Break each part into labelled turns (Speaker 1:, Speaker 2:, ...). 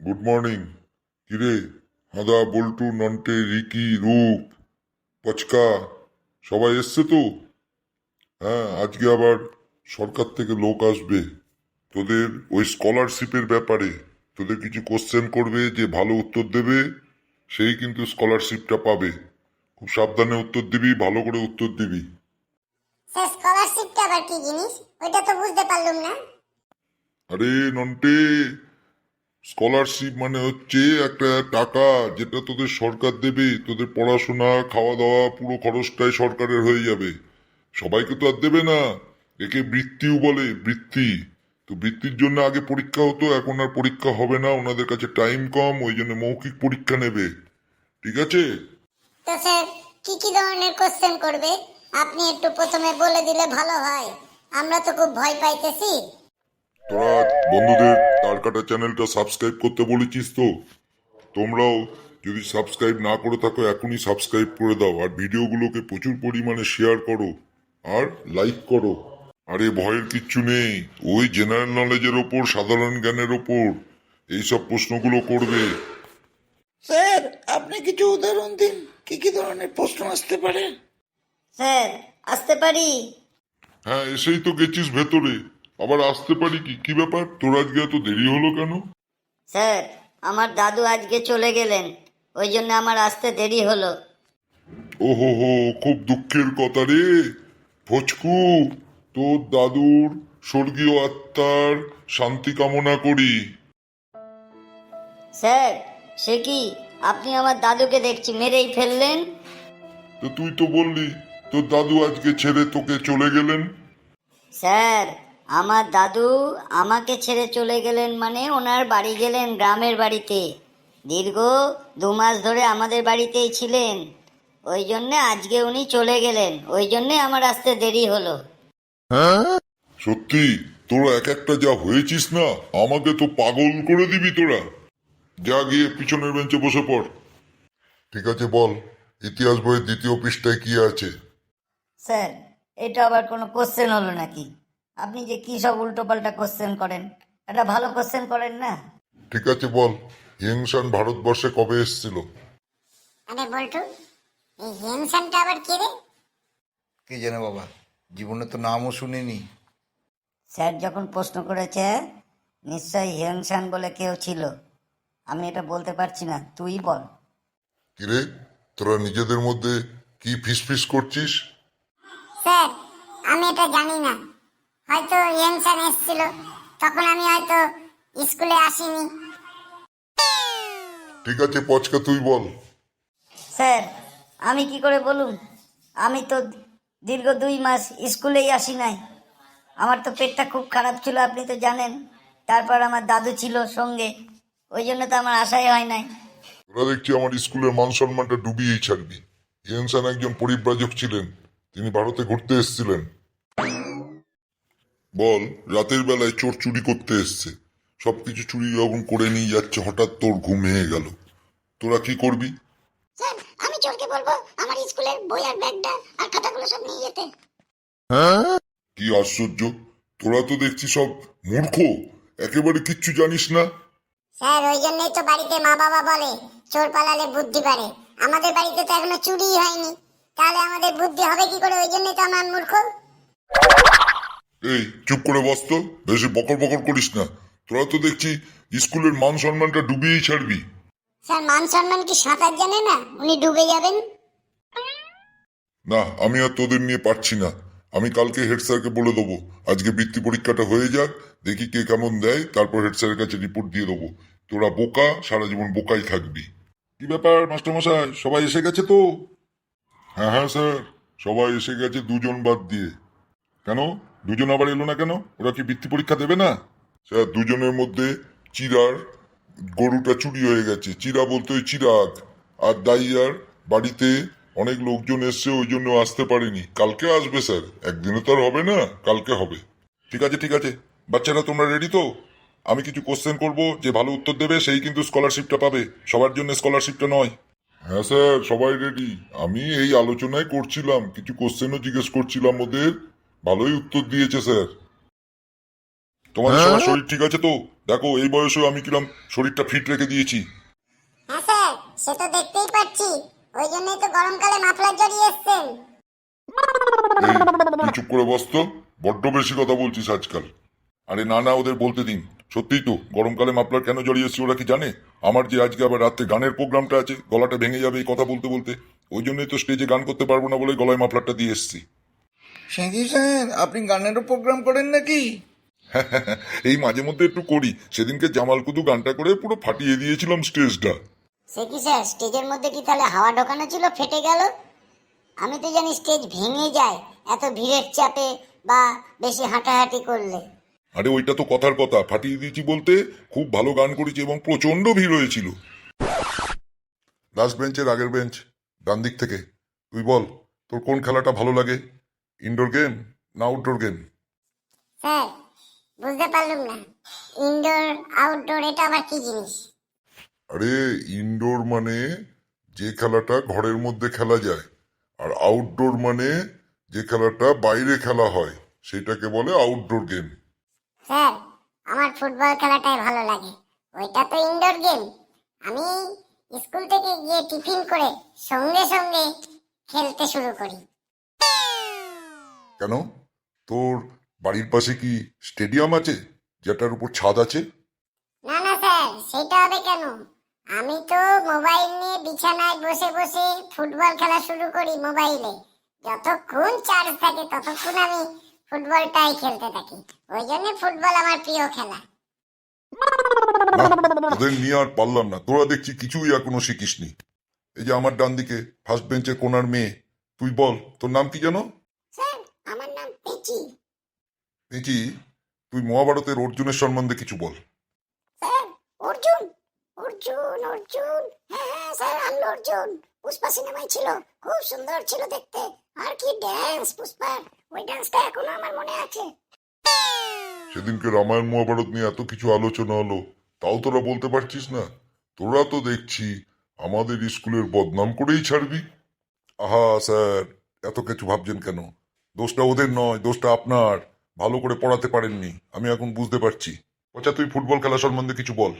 Speaker 1: Good morning কিরে হাদা বল্টু Nonte Ricky রূপ পচকা সবাই এসছে তো? হ্যাঁ আজকে আবার সরকার থেকে লোক আসবে। তোদের ওই স্কলারশিপের ব্যাপারে তোদের কিছু কোশ্চেন করবে যে ভালো উত্তর দেবে সেই কিন্তু স্কলারশিপটা পাবে। খুব সাবধানে উত্তর দিবি ভালো করে উত্তর দিবি।
Speaker 2: স্যার স্কলারশিপটা আবার কি জিনিস? ওইটা তো বুঝতে পারলাম না।
Speaker 1: আরে নন্টে! স্কলারশিপ মানে হচ্ছে একটা টাকা যেটা তোদের সরকার দেবে। তোদের পড়াশোনা খাওয়া দাওয়া পুরো খরচটাই সরকারের হয়ে যাবে। সবাইকে তো আর দেবে না। একে বৃত্তিও বলে, বৃত্তি। তো বৃত্তির জন্য আগে পরীক্ষা হতো, এখন আর পরীক্ষা হবে না। ওনাদের কাছে টাইম কম, ওই জন্য মৌখিক পরীক্ষা নেবে। ঠিক আছে?
Speaker 2: তো স্যার, কি কি ধরনের কোশ্চেন করবে? আপনি একটু প্রথমে বলে দিলে ভালো হয়। আমরা তো খুব ভয় পাইতেছি।
Speaker 1: তোরা বন্ধুদের তারকাটা চ্যানেলটা সাবস্ক্রাইব করতে বলেছিস তো? তোমরাও যদি সাবস্ক্রাইব না করে থাকো এখনই সাবস্ক্রাইব করে দাও আর ভিডিওগুলোকে প্রচুর পরিমাণে শেয়ার করো আর লাইক করো। আরে ভয়ের কিচ্ছু নেই ওই জেনারেল নলেজের ওপর সাধারণ জ্ঞানের ওপর এইসব প্রশ্নগুলো করবে।
Speaker 3: স্যার আপনি কিছু উদাহরণ দিন। কি কি ধরনের প্রশ্ন আসতে পারে?
Speaker 2: স্যার আসতে পারি।
Speaker 1: হ্যাঁ এসেই তো গেছিস ভেতরে। আবার আসতে পারি কি? কি ব্যাপার? তোর আজকে এত দেরি হলো কেন?
Speaker 4: স্যার আমার দাদু আজকে চলে গেলেন। ওই জন্য আমার আসতে দেরি হলো।
Speaker 1: ও হো খুব দুঃখের কথা রে। ফচকু তোর দাদুর স্বর্গীয় আত্মার শান্তি কামনা করি।
Speaker 4: স্যার সে কি? আপনি আমার দাদুকে দেখছি মেরেই ফেললেন?
Speaker 1: তো তুই তো বললি তোর দাদু আজকে ছেড়ে তোকে চলে গেলেন।
Speaker 4: স্যার আমার দাদু আমাকে ছেড়ে চলে গেলেন মানে ওনার বাড়ি গেলেন গ্রামের বাড়িতে। দীর্ঘ দু মাস ধরে আমাদের বাড়িতেই ছিলেন। ওই জন্যে আজকে উনি চলে গেলেন। ওই জন্যে আমার আসতে দেরি হলো।
Speaker 1: সত্যি? তোরা এক একটা যা হয়েছিস না আমাকে তো পাগল করে দিবি তোরা। যা গিয়ে পিছনের বেঞ্চে বসে পড়। ঠিক আছে বল ইতিহাস বইয়ের দ্বিতীয় পৃষ্ঠায় কি আছে?
Speaker 4: স্যার এটা আবার কোনো কোশ্চেন হলো নাকি? আপনি যে কী সব উল্টোপাল্টা কোশ্চেন করেন? একটা ভালো কোশ্চেন করেন না?
Speaker 1: ঠিক আছে বল। হিংসান ভারতবর্ষে কবে এসেছিল?
Speaker 2: আরে বল্টু এই হেমসানটা আবার কে রে?
Speaker 3: কে জানে বাবা জীবনে তো নামও শুনিনি।
Speaker 4: স্যার যখন প্রশ্ন করেছে নিশ্চয়ই হিংসান বলে কেউ ছিল। আমি এটা বলতে পারছি না তুই বল।
Speaker 1: কিরে তোরা নিজেদের মধ্যে কি ফিস ফিস করছিস?
Speaker 2: স্যার আমি এটা জানি না। হয়তো হেমসান এসেছিল। তখন আমি হয়তো স্কুলে আসিনি।
Speaker 1: ঠিক আছে পচকা তুই বল।
Speaker 4: স্যার আমি কি করে বলুন? আমি তো দীর্ঘ দুই মাস স্কুলেই আসি নাই। আমার তো পেটটা খুব খারাপ ছিল আপনি তো জানেন। তারপর আমার দাদু ছিল সঙ্গে। ওই জন্য তো আমার আশাই হয় নাই।
Speaker 1: তোরা দেখছি আমার স্কুলের মান সম্মানটা ডুবিয়েই ছাড়বি। ইয়েনসান একজন পরিব্রাজক ছিলেন। তিনি ভারতে ঘুরতে এসেছিলেন। বল রাতের বেলায় চোর চুরি করতে এসছে। সবকিছু চুরি যখন করে নিয়ে যাচ্ছে হঠাৎ তোর ঘুম ভেঙে গেল। তোরা কি করবি?
Speaker 2: স্যার আমি চোরকে বলব আমার স্কুলের বই আর ব্যাগটা আর খাতাগুলো সব নিয়ে যেতে।
Speaker 1: কি আশ্চর্য। তোরা তো দেখছি সব মূর্খ। একেবারে কিচ্ছু জানিস না।
Speaker 2: স্যার ওই জন্যই তো বাড়িতে মা বাবা বলে চোর পালালে বুদ্ধি বাড়ে। আমাদের বাড়িতে তো এখনও চুরিই হয়নি। তাহলে আমাদের বুদ্ধি হবে কি করে? ওই জন্যই তো আমার মূর্খ।
Speaker 1: এই চুপ করে বস তো। বেশি বকর বকর করিস না। তোরা তো দেখছি স্কুলের মান সম্মানটা ডুবিয়েই ছাড়বি।
Speaker 2: স্যার মান সম্মান কি সাঁতার জানে না? উনি ডুবে যাবেন।
Speaker 1: না আমি আর তোদের নিয়ে পারছি না। আমি কালকে হেড স্যারকে বলে দেবো। আজকে বৃত্তি পরীক্ষাটা হয়ে যাক দেখি কে কেমন দেয় তারপর হেড স্যারের কাছে রিপোর্ট দিয়ে দেবো। তোরা বোকা সারা জীবন বোকাই থাকবি। কি ব্যাপার মাস্টারমশাই সবাই এসে গেছে তো? হ্যাঁ হ্যাঁ স্যার। সবাই এসে গেছে দুজন বাদ দিয়ে। কেন? দুজন আবার এলো না কেন? ওরা কি বৃত্তি পরীক্ষা দেবে না? স্যার, দুজনের মধ্যে চিরার গরুটা চুরি হয়ে গেছে। চিরা বলতে ওই চিরাগ। আর দাইয়ার বাড়িতে অনেক লোকজন এসছে, ওই জন্য আসতে পারেনি। কালকে আসবে, স্যার। একদিনে তো আর হবে না, কালকে হবে। ঠিক আছে ঠিক আছে। বাচ্চারা, তোমরা রেডি তো? আমি কিছু কোশ্চেন করব, যে ভালো উত্তর দেবে, সেই কিন্তু স্কলারশিপটা পাবে। সবার জন্য স্কলারশিপটা নয়। হ্যাঁ স্যার, সবাই রেডি আমি এই আলোচনায় করছিলাম, কিছু কোশ্চেনও জিজ্ঞেস করছিলাম ওদের। ভালোই উত্তর দিয়েছে স্যার। তোমাদের সবার শরীর ঠিক আছে তো? দেখো এই বয়সেও আমি কিরম শরীরটা ফিট রেখে দিয়েছি।
Speaker 2: হ্যাঁ স্যার সে তো দেখতেই পাচ্ছি। ওই জন্যই তো গরমকালে মাফলার জড়িয়ে এসছেন।
Speaker 1: তুই চুপ করে বসতো বড্ড বেশি কথা বলছিস আজকাল। আরে না না ওদের বলতে দিন। সত্যিই তো গরমকালে মাপলার কেন জড়িয়েছি ওরা কি জানে? আমার যে আজকে আবার রাত্রে গানের প্রোগ্রামটা আছে গলাটা ভেঙে যাবে এই কথা বলতে বলতে। ওই জন্যই তো স্টেজে গান করতে পারব না বলে গলায় মাফলারটা দিয়ে এসছি।
Speaker 3: সেজি স্যার আপনি গানেরও প্রোগ্রাম করেন নাকি?
Speaker 1: এই মাঝে মধ্যে একটু করি। সেদিনকে জামাল কুদু গানটা করে পুরো ফাটিয়ে দিয়েছিলাম স্টেজটা।
Speaker 2: সে কি স্যার স্টেজের মধ্যে কি তাহলে হাওয়া ঢোকানো ছিল ফেটে গেল? আমি তো জানি স্টেজ ভেঙে যায় এত ভিড়ের চাপে বা বেশি হাঁটাহাঁটি করলে।
Speaker 1: আরে ওইটা তো কথার কথা ফাটিয়ে দিয়েছি বলতে খুব ভালো গান করেছি এবং প্রচণ্ড ভিড় হয়েছিল। লাস্ট বেঞ্চের আগের বেঞ্চ ডান দিক থেকে। তুই বল তোর কোন খেলাটা ভালো লাগে? ইনডোর গেম না আউটডোর গেম
Speaker 2: স্যার বুঝতে পারলাম না। ইনডোর আউটডোর এটা আবার কি জিনিস?
Speaker 1: আরে ইনডোর মানে যে খেলাটা ঘরের মধ্যে খেলা যায় আর আউটডোর মানে যে খেলাটা বাইরে খেলা হয় সেটাকে বলে আউটডোর গেম
Speaker 2: স্যার আমার ফুটবল খেলাটাই ভালো লাগে। ওইটা তো ইনডোর গেম আমি স্কুল থেকে গিয়ে টিফিন করে সঙ্গে সঙ্গে খেলতে শুরু করি।
Speaker 1: কেন? তোর বাড়ির পাশে কি স্টেডিয়াম আছে যেটার উপর ছাদ আছে?
Speaker 2: না না স্যার সেটা হবে কেন? আমি তো মোবাইল নিয়ে বিছানায় বসে বসে ফুটবল খেলা শুরু করি মোবাইলে। যতক্ষণ চার্জ থাকে ততক্ষণ আমি ফুটবলটাই খেলতে থাকি। ওই জন্য ফুটবল আমার প্রিয় খেলা।
Speaker 1: না ওদের নিয়ে আর পারলাম না। তোরা দেখছি কিছুই এখনও শিখিসনি। এই যে আমার ডান দিকে ফার্স্ট বেঞ্চের কোনার মেয়ে তুই বল তোর নাম কি জানো
Speaker 2: স্যার আমার নাম পেচি
Speaker 1: দেখি তুই মহাভারতের অর্জুনের সম্বন্ধে কিছু বল।
Speaker 2: অর্জুন অর্জুন অর্জুন। হ্যাঁ হ্যাঁ স্যার অর্জুন। পুষ্পা সিনেমায় ছিল খুব সুন্দর ছিল দেখতে। আর কি ড্যান্স পুষ্পার ওই ড্যান্সটা এখনও আমার মনে আছে।
Speaker 1: সেদিনকে রামায়ণ মহাভারত নিয়ে এত কিছু আলোচনা হলো তাও তোরা বলতে পারছিস না? তোরা তো দেখছি আমাদের স্কুলের বদনাম করেই ছাড়বি। আহা স্যার এত কিছু ভাবছেন কেন? দোষটা ওদের নয় দোষটা আপনার। ভালো করে পড়াতে পারেননি। আমি এখন বুঝতে পারছি। আচ্ছা তুই ফুটবল খেলা সম্বন্ধে কিছু বল।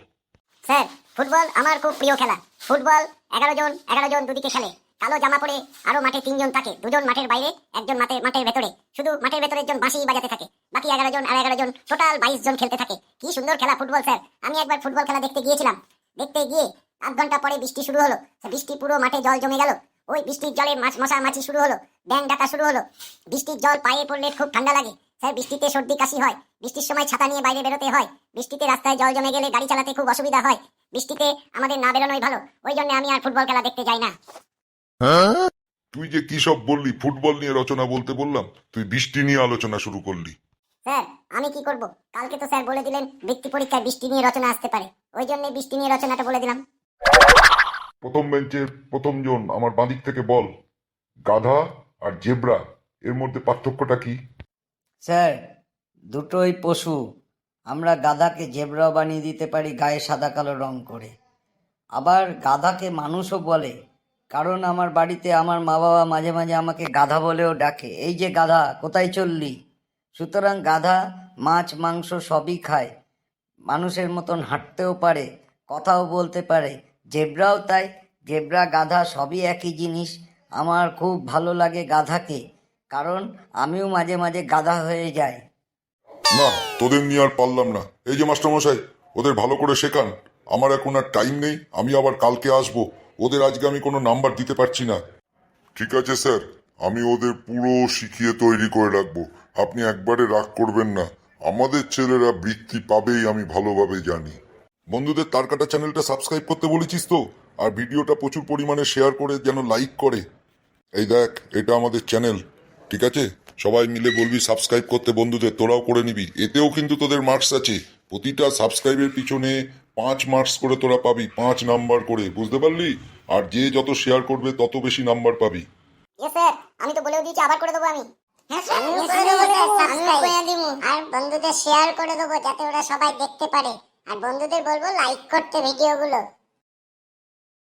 Speaker 2: স্যার, ফুটবল আমার খুব প্রিয় খেলা। ফুটবল এগারো জন এগারো জন দুদিকে খেলে। কালো জামা পরে আরও মাঠে তিনজন থাকে। দুজন মাঠের বাইরে, একজন মাঠে, মাঠের ভেতরে। শুধু মাঠের ভেতরে একজন বাঁশি বাজাতে থাকে। বাকি এগারো জন আর এগারো জন টোটাল বাইশ জন খেলতে থাকে। কি সুন্দর খেলা ফুটবল, স্যার। আমি একবার ফুটবল খেলা দেখতে গিয়েছিলাম। দেখতে গিয়ে আধ ঘণ্টা পরে বৃষ্টি শুরু হলো। বৃষ্টি পুরো মাঠে জল জমে গেল। ওই বৃষ্টির জলে মাছ মশা মাছি শুরু হলো। ব্যাং ডাকা শুরু হলো। বৃষ্টির জল পায়ে পড়লে খুব ঠান্ডা লাগে। স্যার বৃষ্টিতে সর্দি কাশি হয়। বৃষ্টির সময় ছাতা নিয়ে বাইরে বেরোতে হয়। বৃষ্টিতে রাস্তায় জল জমে গেলে গাড়ি চালাতে খুব অসুবিধা হয়। বৃষ্টিতে আমাদের না বেরোনোই ভালো। ওই জন্য আমি আর ফুটবল খেলা দেখতে যাই না।
Speaker 1: তুই যে কি সব বললি ফুটবল নিয়ে রচনা বলতে বললাম তুই বৃষ্টি নিয়ে আলোচনা শুরু করলি।
Speaker 2: স্যার আমি কি করব? কালকে তো স্যার বলে দিলেন বৃত্তি পরীক্ষায় বৃষ্টি নিয়ে রচনা আসতে পারে। ওই জন্য বৃষ্টি নিয়ে রচনাটা বলে দিলাম।
Speaker 1: প্রথম বেঞ্চের প্রথম জন আমার বাঁদিক থেকে বল। গাধা আর জেব্রা এর মধ্যে পার্থক্যটা কি?
Speaker 4: স্যার, দুটোই পশু। আমরা গাধাকে জেব্রা বানিয়ে দিতে পারি গায়ে সাদা কালো রং করে। আবার গাধাকে মানুষও বলে, কারণ আমার বাড়িতে আমার মা বাবা মাঝে মাঝে আমাকে গাধা বলেও ডাকে, এই যে গাধা, কোথায় চললি? সুতরাং গাধা, মাছ, মাংস সবই খায়। মানুষের মতন হাঁটতেও পারে, কথাও বলতে পারে। জেব্রাও তাই, জেব্রা, গাধা সবই একই জিনিস। আমার খুব ভালো লাগে গাধাকে। কারণ আমিও মাঝে মাঝে গাধা হয়ে যাই।
Speaker 1: না, তোদের নিয়ে আর পারলাম না। এই যে মাস্টারমশাই, ওদের ভালো করে শেখান। আমার এখন আর টাইম নেই, আমি আবার কালকে আসব। ওদের আজকে আমি কোনো নাম্বার দিতে পারছি না। ঠিক আছে স্যার আমি ওদের পুরো শিখিয়ে তৈরি করে রাখব। আপনি একবারে রাগ করবেন না। আমাদের ছেলেরা বৃত্তি পাবেই, আমি ভালোভাবে জানি। বন্ধুদের তার কাটা চ্যানেলটা সাবস্ক্রাইব করতে বলেছিস তো? আর ভিডিওটা প্রচুর পরিমাণে শেয়ার করে, যেন লাইক করে। এই দেখ, এটা আমাদের চ্যানেল ঠিক আছে? সবাই মিলে বলবি সাবস্ক্রাইব করতে বন্ধুদের তোরাও করে নিবি। এতেও কিন্তু তোদের মার্কস আছে। প্রতিটা সাবস্ক্রাইবের পিছনে পাঁচ মার্কস করে তোরা পাবি পাঁচ নাম্বার করে। বুঝতে পারলি? আর যে যত শেয়ার করবে তত বেশি নাম্বার পাবি।
Speaker 2: ইয়ে আমি তো বলেও দিয়েছি আবার করে দেবো আমি। হ্যাঁ আর বন্ধুদের শেয়ার করে দেবো যাতে ওরা সবাই দেখতে পারে। আর বন্ধুদের বলব লাইক করতে ভিডিওগুলো